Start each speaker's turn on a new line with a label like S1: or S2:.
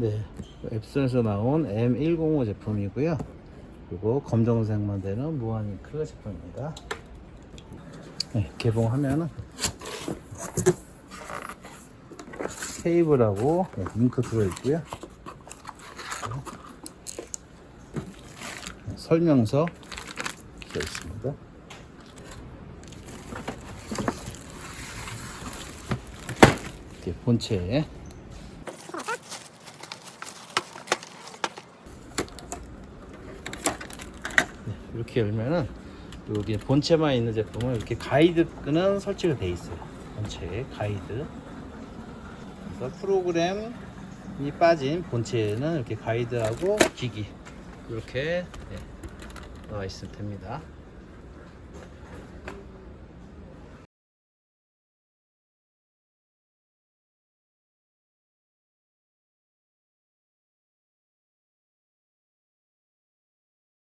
S1: 네, 앱슨에서 나온 M105 제품이고요. 그리고 검정색만 되는 무한잉크 제품입니다. 네, 개봉하면은 케이블하고 네, 잉크 들어있고요. 네, 설명서 써 있습니다. 이렇게 본체에 네, 이렇게 열면은 여기 본체만 있는 제품은 이렇게 가이드는 설치가 돼 있어요. 본체에 가이드. 그래서 프로그램이 빠진 본체에는 이렇게 가이드하고 기기 이렇게 네, 나와 있으면 됩니다.